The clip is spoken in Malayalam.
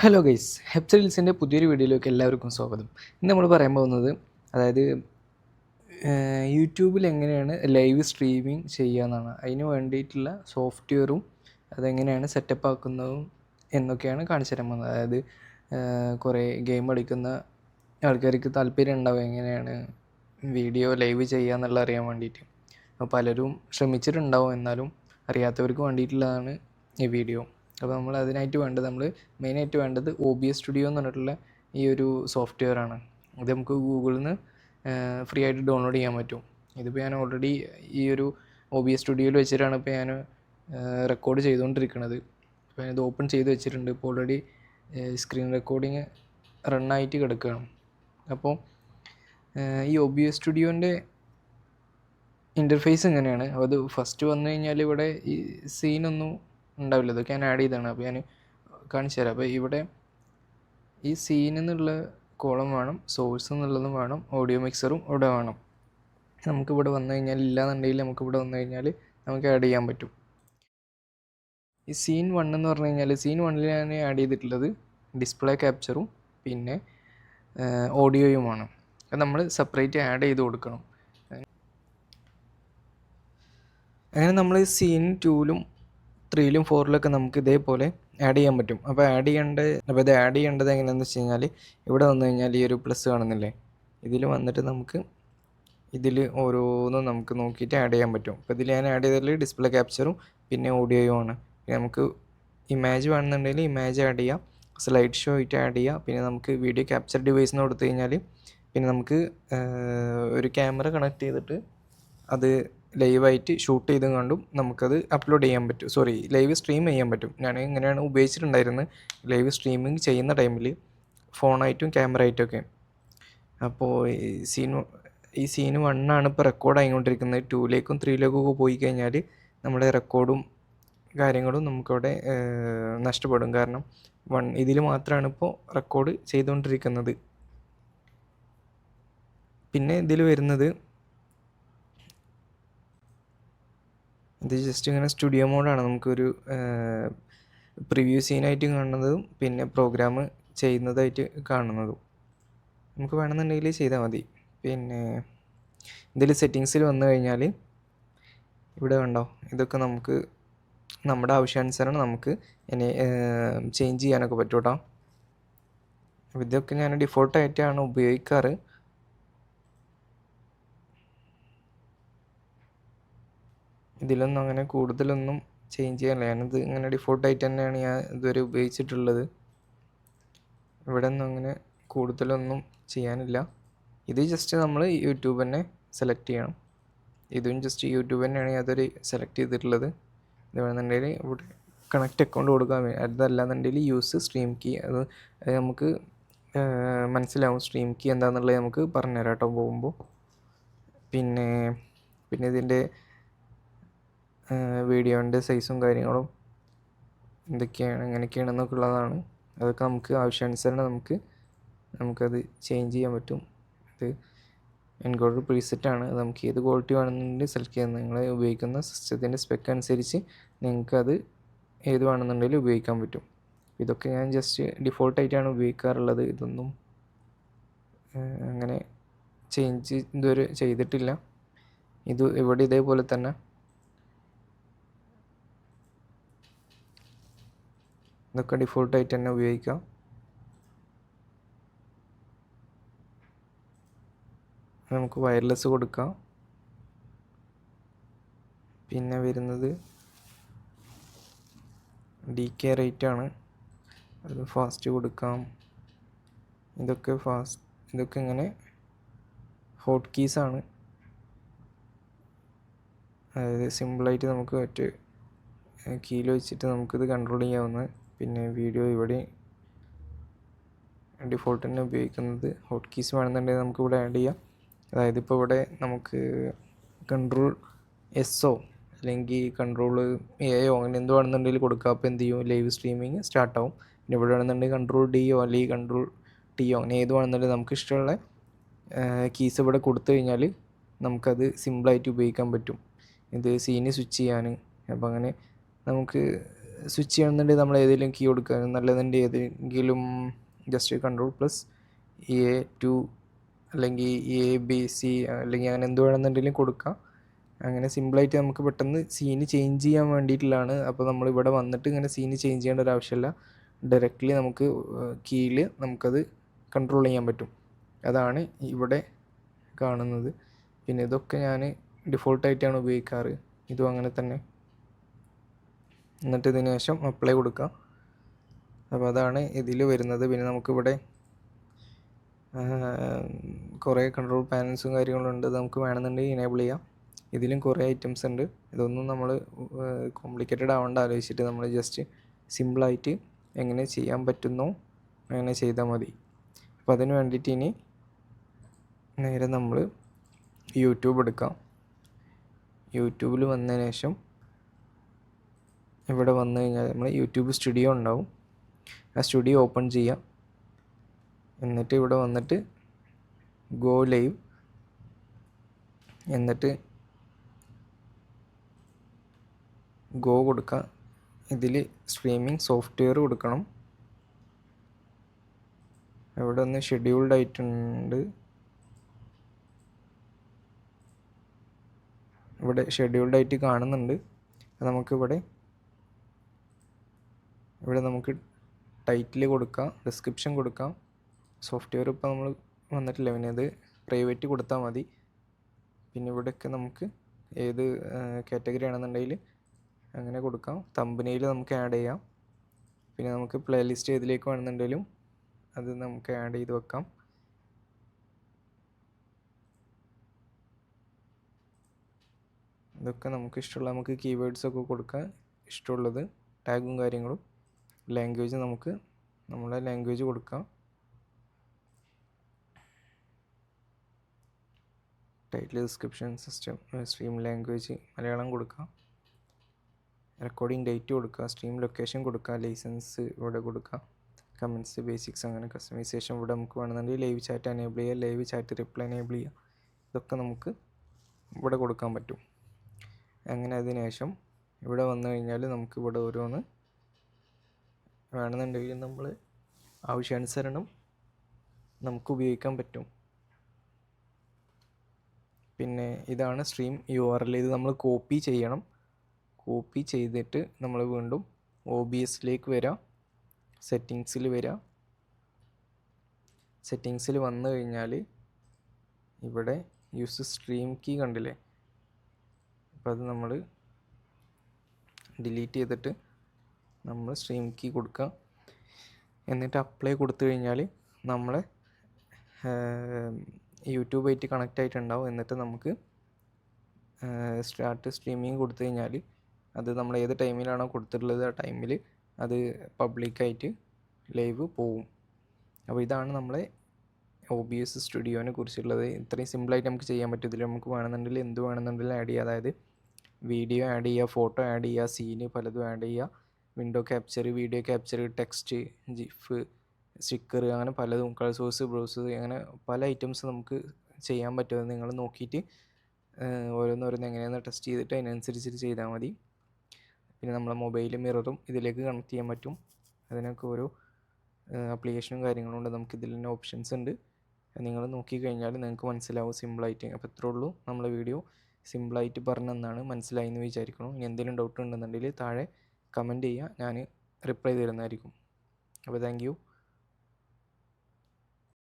ഹലോ ഗൈസ് ഹെപ്സറിൽസിന്റെ പുതിയൊരു വീഡിയോയിലേക്ക് എല്ലാവർക്കും സ്വാഗതം. ഇന്ന് നമ്മൾ പറയാൻ പോകുന്നത് അതായത് യൂട്യൂബിൽ എങ്ങനെയാണ് ലൈവ് സ്ട്രീമിംഗ് ചെയ്യുക എന്നാണ്. അതിന് വേണ്ടിയിട്ടുള്ള സോഫ്റ്റ്വെയറും അതെങ്ങനെയാണ് സെറ്റപ്പ് ആക്കുന്നതും എന്നൊക്കെയാണ് കാണിച്ചു തരാൻ പോകുന്നത്. അതായത് കുറേ ഗെയിം കളിക്കുന്ന ആൾക്കാർക്ക് താല്പര്യം ഉണ്ടാവും എങ്ങനെയാണ് വീഡിയോ ലൈവ് ചെയ്യുക എന്നുള്ള അറിയാൻ വേണ്ടിയിട്ട്. അപ്പോൾ പലരും ശ്രമിച്ചിട്ടുണ്ടാവും എന്നാലും അറിയാത്തവർക്ക് വേണ്ടിയിട്ടുള്ളതാണ് ഈ വീഡിയോ അപ്പോൾ നമ്മൾ അതിനായിട്ട് വേണ്ടത് നമ്മൾ മെയിനായിട്ട് വേണ്ടത് ഒ ബി എസ് സ്റ്റുഡിയോ എന്ന് പറഞ്ഞിട്ടുള്ള ഈ ഒരു സോഫ്റ്റ്വെയർ ആണ്. ഇത് നമുക്ക് ഗൂഗിളിൽ നിന്ന് ഫ്രീ ആയിട്ട് ഡൗൺലോഡ് ചെയ്യാൻ പറ്റും. ഇതിപ്പോൾ ഞാൻ ഓൾറെഡി ഈ ഒരു ഒ ബി എസ് സ്റ്റുഡിയോയിൽ വെച്ചിട്ടാണ് ഇപ്പോൾ ഞാൻ റെക്കോർഡ് ചെയ്തുകൊണ്ടിരിക്കുന്നത് അപ്പോൾ ഞാനിത് ഓപ്പൺ ചെയ്ത് വെച്ചിട്ടുണ്ട്. ഇപ്പോൾ ഓൾറെഡി സ്ക്രീൻ റെക്കോർഡിങ് റണ്ണായിട്ട് കിടക്കുകയാണ് അപ്പോൾ ഈ ഒ ബി എസ് സ്റ്റുഡിയോന്റെ ഇന്റർഫേസ് ഇങ്ങനെയാണ് അപ്പോൾ അത് ഫസ്റ്റ് വന്നു കഴിഞ്ഞാൽ ഇവിടെ ഈ സീനൊന്നും ഉണ്ടാവില്ല. ഇതൊക്കെ ഞാൻ ആഡ് ചെയ്തതാണ്. അപ്പോൾ ഞാൻ കാണിച്ചു തരാം. അപ്പോൾ ഇവിടെ ഈ സീനെന്നുള്ള കോളം വേണം സോഴ്സ് എന്നുള്ളതും വേണം ഓഡിയോ മിക്സറും ഇവിടെ വേണം. നമുക്കിവിടെ വന്നു കഴിഞ്ഞാൽ ഇല്ലാന്നുണ്ടെങ്കിൽ നമുക്ക് ഇവിടെ വന്നു കഴിഞ്ഞാൽ നമുക്ക് ആഡ് ചെയ്യാൻ പറ്റും. ഈ സീൻ വൺ എന്ന് പറഞ്ഞു കഴിഞ്ഞാൽ സീൻ വണ്ണിൽ ഞാൻ ആഡ് ചെയ്തിട്ടുള്ളത് ഡിസ്പ്ലേ ക്യാപ്ചറും പിന്നെ ഓഡിയോയുമാണ് അത് നമ്മൾ സെപ്പറേറ്റ് ആഡ് ചെയ്ത് കൊടുക്കണം. അങ്ങനെ നമ്മൾ സീൻ ടൂലും ത്രീയിലും ഫോറിലൊക്കെ നമുക്ക് ഇതേപോലെ ആഡ് ചെയ്യാൻ പറ്റും. അപ്പോൾ ആഡ് ചെയ്യേണ്ട അപ്പോൾ ഇത് ആഡ് ചെയ്യേണ്ടത് എങ്ങനെയാണെന്ന് വെച്ച് കഴിഞ്ഞാൽ ഇവിടെ വന്നു കഴിഞ്ഞാൽ ഈ ഒരു പ്ലസ് കാണുന്നില്ലേ? ഇതിൽ വന്നിട്ട് നമുക്ക് ഇതിൽ ഓരോന്നും നമുക്ക് നോക്കിയിട്ട് ആഡ് ചെയ്യാൻ പറ്റും. അപ്പോൾ ഇതിൽ ഞാൻ ആഡ് ചെയ്തതിൽ ഡിസ്പ്ലേ ക്യാപ്ചറും പിന്നെ ഓഡിയോയും ആണ്. നമുക്ക് ഇമേജ് വേണമെന്നുണ്ടെങ്കിൽ ഇമേജ് ആഡ് ചെയ്യാം. സ്ലൈഡ് ഷോ ആയിട്ട് ആഡ് ചെയ്യാം. പിന്നെ നമുക്ക് വീഡിയോ ക്യാപ്ചർ ഡിവൈസിന് കൊടുത്തു കഴിഞ്ഞാൽ പിന്നെ നമുക്ക് ഒരു ക്യാമറ കണക്ട് ചെയ്തിട്ട് അത് ലൈവായിട്ട് ഷൂട്ട് ചെയ്തും കണ്ടും നമുക്കത് അപ്ലോഡ് ചെയ്യാൻ പറ്റും. സോറി ലൈവ് സ്ട്രീം ചെയ്യാൻ പറ്റും. ഞാൻ ഇങ്ങനെയാണ് ഉപയോഗിച്ചിട്ടുണ്ടായിരുന്നത് ലൈവ് സ്ട്രീമിങ് ചെയ്യുന്ന ടൈമിൽ ഫോണായിട്ടും ക്യാമറ ആയിട്ടൊക്കെ അപ്പോൾ ഈ സീൻ ഈ സീൻ വണ്ണാണ് ഇപ്പോൾ റെക്കോർഡ് ആയിക്കൊണ്ടിരിക്കുന്നത്. ടൂയിലേക്കും ത്രീയിലേക്കും ഒക്കെ പോയി കഴിഞ്ഞാൽ നമ്മുടെ റെക്കോർഡും കാര്യങ്ങളും നമുക്കവിടെ നഷ്ടപ്പെടും. കാരണം വൺ ഇതിൽ മാത്രമാണ് ഇപ്പോൾ റെക്കോർഡ് ചെയ്തുകൊണ്ടിരിക്കുന്നത് പിന്നെ ഇതിൽ വരുന്നത് ഇത് ജസ്റ്റ് ഇങ്ങനെ സ്റ്റുഡിയോ മോഡാണ് നമുക്കൊരു പ്രിവ്യൂ സീനായിട്ട് കാണുന്നതും പിന്നെ പ്രോഗ്രാം ചെയ്യുന്നതായിട്ട് കാണുന്നതും. നമുക്ക് വേണമെന്നുണ്ടെങ്കിൽ ചെയ്താൽ മതി. പിന്നെ ഇതിൽ സെറ്റിങ്സിൽ വന്നു കഴിഞ്ഞാൽ ഇവിടെ കണ്ടോ? ഇതൊക്കെ നമുക്ക് നമ്മുടെ ആവശ്യാനുസരണം നമുക്ക് എന്നെ ചേഞ്ച് ചെയ്യാനൊക്കെ പറ്റൂട്ടോ. ഇതൊക്കെ ഞാൻ ഡിഫോൾട്ടായിട്ടാണ് ഉപയോഗിക്കാറ്. ഇതിലൊന്നും അങ്ങനെ കൂടുതലൊന്നും ചേഞ്ച് ചെയ്യാനില്ല. ഞാനിത് ഇങ്ങനെ ഡിഫോൾട്ടായിട്ട് തന്നെയാണ് ഞാൻ ഇതുവരെ ഉപയോഗിച്ചിട്ടുള്ളത്. ഇവിടെ ഒന്നും അങ്ങനെ കൂടുതലൊന്നും ചെയ്യാനില്ല. ഇത് ജസ്റ്റ് നമ്മൾ യൂട്യൂബ് തന്നെ സെലക്ട് ചെയ്യണം. ഇതും ജസ്റ്റ് യൂട്യൂബ് തന്നെയാണ് അതൊരു സെലക്ട് ചെയ്തിട്ടുള്ളത്. ഇത് വേണമെന്നുണ്ടെങ്കിൽ ഇവിടെ കണക്റ്റ് അക്കൗണ്ട് കൊടുക്കാൻ അതല്ലാന്നുണ്ടെങ്കിൽ യൂസ് സ്ട്രീം കീ അത് നമുക്ക് മനസ്സിലാവും സ്ട്രീം കീ എന്താണെന്നുള്ളത് നമുക്ക് പറഞ്ഞുതരാം കേട്ടോ പോകുമ്പോൾ. പിന്നെ പിന്നെ ഇതിന്റെ വീഡിയോന്റെ സൈസും കാര്യങ്ങളും എന്തൊക്കെയാണ് എങ്ങനെയൊക്കെയാണെന്നൊക്കെ ഉള്ളതാണ് അതൊക്കെ നമുക്ക് ആവശ്യാനുസരണം നമുക്ക് നമുക്കത് ചേഞ്ച് ചെയ്യാൻ പറ്റും. ഇത് എൻകോഡർ പ്രീസെറ്റാണ് അത് നമുക്ക് ഏത് ക്വാളിറ്റി വേണമെന്നുണ്ടെങ്കിൽ സെലക്ട് ചെയ്യാം. നിങ്ങൾ ഉപയോഗിക്കുന്ന സിസ്റ്റത്തിന്റെ സ്പെക്ക് അനുസരിച്ച് നിങ്ങൾക്കത് ഏത് വേണമെന്നുണ്ടെങ്കിലും ഉപയോഗിക്കാൻ പറ്റും. ഇതൊക്കെ ഞാൻ ജസ്റ്റ് ഡിഫോൾട്ടായിട്ടാണ് ഉപയോഗിക്കാറുള്ളത്. ഇതൊന്നും അങ്ങനെ ചേഞ്ച് ഇതുവരെ ചെയ്തിട്ടില്ല. ഇത് ഇവിടെ ഇതേപോലെ തന്നെ ഇതൊക്കെ ഡിഫോൾട്ടായിട്ട് തന്നെ ഉപയോഗിക്കാം. നമുക്ക് വയർലെസ് കൊടുക്കാം. പിന്നെ വരുന്നത് ഡി കെ റേറ്റ് ആണ്. അത് ഫാസ്റ്റ് കൊടുക്കാം. ഇതൊക്കെ ഫാസ്റ്റ് ഇതൊക്കെ ഇങ്ങനെ ഹോട്ട് കീസ് ആണ്. അതായത് സിമ്പിളായിട്ട് നമുക്ക് മറ്റ് കീയിൽ വെച്ചിട്ട് നമുക്കിത് കൺട്രോൾ ചെയ്യാവുന്ന പിന്നെ വീഡിയോ ഇവിടെ ഡിഫോൾട്ട് തന്നെ ഉപയോഗിക്കുന്നത് ഹോട്ട് കീസ് വേണമെന്നുണ്ടെങ്കിൽ നമുക്ക് ഇവിടെ ആഡ് ചെയ്യാം. അതായത് ഇപ്പോൾ ഇവിടെ നമുക്ക് കൺട്രോൾ എസ് ഒ അല്ലെങ്കിൽ കൺട്രോൾ എയോ അങ്ങനെ എന്തോ ആണെന്നുണ്ടെങ്കിൽ കൊടുക്കുക അപ്പോൾ എന്ത് ചെയ്യും? ലൈവ് സ്ട്രീമിങ് സ്റ്റാർട്ടാവും പിന്നെ ഇവിടെ ആണെന്നുണ്ടെങ്കിൽ കൺട്രോൾ ഡിയോ അല്ലെങ്കിൽ കൺട്രോൾ ടിയോ അങ്ങനെ ഏത് വേണമെന്നുണ്ടെങ്കിൽ നമുക്ക് ഇഷ്ടമുള്ള കീസ് ഇവിടെ കൊടുത്തു കഴിഞ്ഞാൽ നമുക്കത് സിമ്പിളായിട്ട് ഉപയോഗിക്കാൻ പറ്റും. ഇത് സീന് സ്വിച്ച് ചെയ്യാൻ. അപ്പോൾ അങ്ങനെ നമുക്ക് സ്വിച്ച് ചെയ്യണമെന്നുണ്ടെങ്കിൽ നമ്മൾ ഏതെങ്കിലും കീ കൊടുക്കുക. നല്ലതിന്റെ ഏതെങ്കിലും just control plus A to അല്ലെങ്കിൽ എ ബി സി അല്ലെങ്കിൽ അങ്ങനെ എന്ത് വേണമെന്നുണ്ടെങ്കിലും കൊടുക്കാം. അങ്ങനെ സിമ്പിളായിട്ട് നമുക്ക് പെട്ടെന്ന് സീന് ചേഞ്ച് ചെയ്യാൻ വേണ്ടിയിട്ടുള്ളതാണ്. അപ്പോൾ നമ്മൾ ഇവിടെ വന്നിട്ട് ഇങ്ങനെ സീന് ചേഞ്ച് ചെയ്യേണ്ട ഒരു ആവശ്യമില്ല. ഡയറക്റ്റ്ലി നമുക്ക് കീയിൽ നമുക്കത് കൺട്രോൾ ചെയ്യാൻ പറ്റും. അതാണ് ഇവിടെ കാണുന്നത്. പിന്നെ ഇതൊക്കെ ഞാൻ ഡിഫോൾട്ടായിട്ടാണ് ഉപയോഗിക്കാറ്. ഇതും അങ്ങനെ തന്നെ. എന്നിട്ട് ഇതിന് ശേഷം അപ്ലൈ കൊടുക്കുക അപ്പോൾ അതാണ് ഇതിൽ വരുന്നത്. പിന്നെ നമുക്കിവിടെ കുറേ കൺട്രോൾ പാനൽസും കാര്യങ്ങളും ഉണ്ട്. നമുക്ക് വേണമെന്നുണ്ടെങ്കിൽ എനേബിൾ ചെയ്യാം. ഇതിലും കുറേ ഐറ്റംസ് ഉണ്ട്. ഇതൊന്നും നമ്മൾ കോംപ്ലിക്കേറ്റഡ് ആവേണ്ട. ആലോചിച്ചിട്ട് നമ്മൾ ജസ്റ്റ് സിമ്പിളായിട്ട് എങ്ങനെ ചെയ്യാൻ പറ്റുന്നോ അങ്ങനെ ചെയ്താൽ മതി. അപ്പോൾ അതിന് വേണ്ടിയിട്ട് ഇനി നേരെ നമ്മൾ യൂട്യൂബ് എടുക്കാം. യൂട്യൂബിൽ വന്നതിന് ശേഷം ഇവിടെ വന്നു കഴിഞ്ഞാൽ നമ്മൾ യൂട്യൂബ് സ്റ്റുഡിയോ ഉണ്ടാവും. ആ സ്റ്റുഡിയോ ഓപ്പൺ ചെയ്യാം. എന്നിട്ട് ഇവിടെ വന്നിട്ട് ഗോ ലൈവ്. എന്നിട്ട് ഗോ കൊടുക്കുക ഇതിൽ സ്ട്രീമിംഗ് സോഫ്റ്റ്വെയർ കൊടുക്കണം. ഇവിടെ ഒന്ന് ഷെഡ്യൂൾഡ് ആയിട്ടുണ്ട്. ഇവിടെ ഷെഡ്യൂൾഡ് ആയിട്ട് കാണുന്നുണ്ട്. നമുക്കിവിടെ ഇവിടെ നമുക്ക് ടൈറ്റിൽ കൊടുക്കാം ഡിസ്ക്രിപ്ഷൻ കൊടുക്കാം. സോഫ്റ്റ്വെയർ ഇപ്പോൾ നമ്മൾ വന്നിട്ടില്ല. പിന്നെ അത് പ്രൈവറ്റ് കൊടുത്താൽ മതി. പിന്നെ ഇവിടെയൊക്കെ നമുക്ക് ഏത് കാറ്റഗറി ആണെന്നുണ്ടെങ്കിൽ അങ്ങനെ കൊടുക്കാം. തമ്പനിയിൽ നമുക്ക് ആഡ് ചെയ്യാം. പിന്നെ നമുക്ക് പ്ലേലിസ്റ്റ് ഏതിലേക്ക് വേണമെന്നുണ്ടെങ്കിലും അത് നമുക്ക് ആഡ് ചെയ്ത് വെക്കാം. ഇതൊക്കെ നമുക്ക് ഇഷ്ടമുള്ള നമുക്ക് കീവേഡ്സൊക്കെ കൊടുക്കാൻ കൊടുക്കാം ഇഷ്ടമുള്ളത് ടാഗും കാര്യങ്ങളും. ലാംഗ്വേജ് നമുക്ക് നമ്മളെ ലാംഗ്വേജ് കൊടുക്കാം. Title description system stream language Malayalam കൊടുക്കാം. റെക്കോർഡിംഗ് ഡേറ്റ് കൊടുക്കുക സ്ട്രീം ലൊക്കേഷൻ കൊടുക്കുക ലൈസൻസ് ഇവിടെ കൊടുക്കുക കമൻസ് ബേസിക്സ് അങ്ങനെ കസ്റ്റമൈസേഷൻ ഇവിടെ നമുക്ക് വേണമെന്നുണ്ടെങ്കിൽ ലൈവ് ചാറ്റ് എനേബിൾ ചെയ്യുക ലൈവ് ചാറ്റ് റിപ്ലൈ എനേബിൾ ചെയ്യുക ഇതൊക്കെ നമുക്ക് ഇവിടെ കൊടുക്കാൻ പറ്റും. അങ്ങനെ അതിനുശേഷം ഇവിടെ വന്നു കഴിഞ്ഞാൽ നമുക്ക് ഇവിടെ ഓരോന്ന് വേണമെന്നുണ്ടെങ്കിൽ നമ്മൾ ആവശ്യാനുസരണം നമുക്ക് ഉപയോഗിക്കാൻ പറ്റും. പിന്നെ ഇതാണ് സ്ട്രീം യു ആർ എൽ ഇത് നമ്മൾ കോപ്പി ചെയ്യണം. കോപ്പി ചെയ്തിട്ട് നമ്മൾ വീണ്ടും ഒ ബി എസിലേക്ക് വരാം. സെറ്റിങ്സിൽ വരാം. സെറ്റിങ്സിൽ വന്നു കഴിഞ്ഞാൽ ഇവിടെ യൂസ് സ്ട്രീം കീ കണ്ടില്ലേ? അപ്പോൾ അത് നമ്മൾ ഡിലീറ്റ് ചെയ്തിട്ട് നമ്മൾ സ്ട്രീം കീ കൊടുക്കുക എന്നിട്ട് അപ്ലൈ കൊടുത്തു കഴിഞ്ഞാൽ നമ്മൾ യൂട്യൂബ് യൂട്യൂബായിട്ട് കണക്റ്റ് ആയിട്ടുണ്ടാവും. എന്നിട്ട് നമുക്ക് സ്റ്റാർട്ട് സ്ട്രീമിങ് കൊടുത്തു കഴിഞ്ഞാൽ അത് നമ്മൾ ഏത് ടൈമിലാണോ കൊടുത്തിട്ടുള്ളത് ആ ടൈമിൽ അത് പബ്ലിക്കായിട്ട് ലൈവ് പോവും. അപ്പോൾ ഇതാണ് നമ്മളെ ഒ ബി എസ് സ്റ്റുഡിയോനെ കുറിച്ചുള്ളത്. ഇത്രയും സിമ്പിളായിട്ട് നമുക്ക് ചെയ്യാൻ പറ്റും. ഇതിൽ നമുക്ക് വേണമെന്നുണ്ടെങ്കിൽ എന്ത് വേണമെന്നുണ്ടെങ്കിലും ആഡ് ചെയ്യുക അതായത് വീഡിയോ ആഡ് ചെയ്യുക ഫോട്ടോ ആഡ് ചെയ്യുക സീന് പലതും ആഡ് ചെയ്യുക. Window capture video capture text GIF sticker അങ്ങനെ പലതും കളർ സോഴ്സ് ബ്രൗസർ അങ്ങനെ പല ഐറ്റംസ് നമുക്ക് ചെയ്യാൻ പറ്റും. നിങ്ങൾ നോക്കിയിട്ട് ഓരോന്നോരോന്ന് എങ്ങനെയാണെന്ന് ടെസ്റ്റ് ചെയ്തിട്ട് അതിനനുസരിച്ചിട്ട് ചെയ്താൽ മതി. പിന്നെ നമ്മളെ മൊബൈൽ മിററും ഇതിലേക്ക് കണക്ട് ചെയ്യാൻ പറ്റും. അതിനൊക്കെ ഓരോ ആപ്ലിക്കേഷനും കാര്യങ്ങളും ഉണ്ട്. നമുക്ക് ഇതിൽ തന്നെ ഓപ്ഷൻസ് ഉണ്ട്. നിങ്ങൾ നോക്കിക്കഴിഞ്ഞാൽ നിങ്ങൾക്ക് മനസ്സിലാവും സിമ്പിളായിട്ട് അപ്പോൾ ഇത്രേ ഉള്ളൂ നമ്മളെ വീഡിയോ സിമ്പിളായിട്ട് പറഞ്ഞെന്നാണ് മനസ്സിലായി എന്ന് വിചാരിക്കണം ഇനി എന്തെങ്കിലും ഡൗട്ട് ഉണ്ടെന്നുണ്ടെങ്കിൽ താഴെ കമന്റ് ചെയ്യുക. ഞാൻ റിപ്ലൈ തരുന്നതായിരിക്കും. അപ്പോൾ താങ്ക് യു